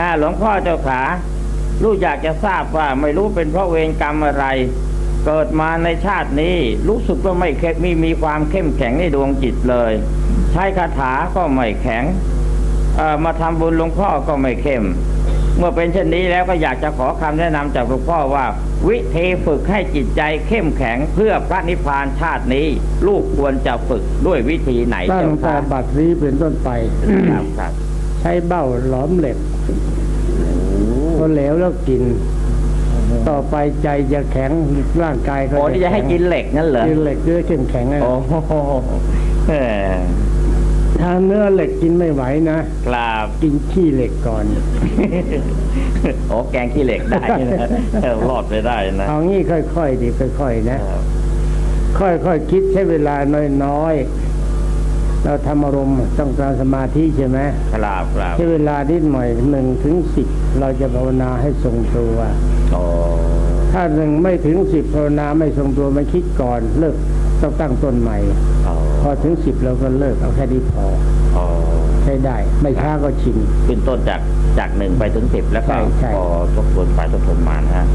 อ่าหลวงพ่อเจ้าขาลูกอยากจะทราบว่าไม่รู้เป็นเพราะเวรกรรมอะไร เกิดมาในชาตินี้ รู้สึกว่าไม่เข้มมีมีความเข้มแข็งในดวงจิตเลย ใช้คาถาก็ไม่แข็งเอ่อมาทำบุญหลวงพ่อก็ไม่เข้ม เมื่อเป็นเช่นนี้แล้วก็อยากจะขอคำแนะนำจากหลวงพ่อว่า วิธีฝึกให้จิตใจเข้มแข็งเพื่อพระนิพพานชาตินี้ ลูกควรจะฝึกด้วยวิธีไหนตั้เจ้างแต่คะบัดนี้เป็นต้นไปครับครับ ใช้เบ้าหลอมเหล็กพอเหลวแล้วกิน ต่อไปใจจะแข็งร่างกายก็โอ้ที่จะให้กินเหล็กนั่นเหรอกินเหล็กด้วยเข้มแข็งนะโอ้โหเออถ้าเนื้อเหล็กกินไม่ไหวนะครับกินขี้เหล็กก่อนโอ้แกงขี้เหล็กได้นะเออรอดไปได้นะเอางี้ค่อยๆดิค่อย ๆ นะครับค่อยๆคิดใช้เวลาน้อยๆ เราทำอารมณ์ต้องการสมาธิใช่ไหมครับครับใช้เวลานิดหน่อยหนึ่งถึงสิบเราจะภาวนาให้ทรงตัวโอ้ถ้าหนึ่งไม่ถึงสิบภาวนาไม่ทรงตัวมันคิดก่อนเลิกต้องตั้งต้นใหม่โอ้พอถึงสิบเราก็เลิกเอาแค่นี้พอโอ้ใช้ได้ ไม่ช้าก็ชินขึ้นต้นจากจากหนึ่งไปถึงสิบแล้วก็ใช่ใช่พอทบทวนไปทบทวนมานะฮะ